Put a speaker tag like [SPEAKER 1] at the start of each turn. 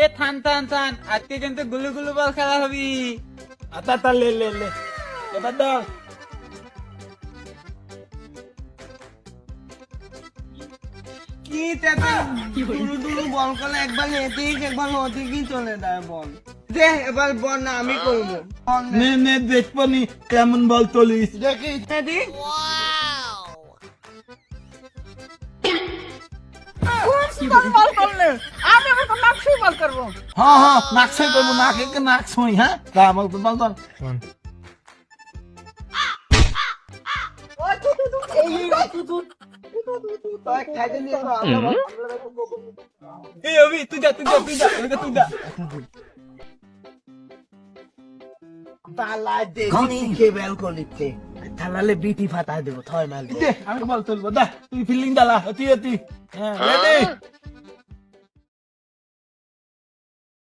[SPEAKER 1] এ থান থান থান। আজকে কিন্তু গুলু গুলু বল খেলা হবি।
[SPEAKER 2] আতা তা লে লে লে। এবার দাও
[SPEAKER 3] কি তেতা বল করলে একবার এদিক একবার ওদিকই চলে যায় বল। দে এবার বল না আমি করব। নে।
[SPEAKER 2] নে দেখব নি কেমন বল তুলিস।
[SPEAKER 3] দেখি। এদিক
[SPEAKER 1] বল করলে? করব।
[SPEAKER 2] হ্যাঁ হ্যাঁ নাকশাই করব নাকে কে নাক ছুঁই হ্যাঁ? তা আমার তো বল।
[SPEAKER 1] এই অভি তুই যা তুই যা তুই যা তুই যা।
[SPEAKER 3] তালা দে কে বেল তালালে বিটি ফাটা দেবো থয় মাল
[SPEAKER 2] দে আমি বল তুলবো দা তুই ফিল্ডিং দালা অতি অতি হ্যাঁ।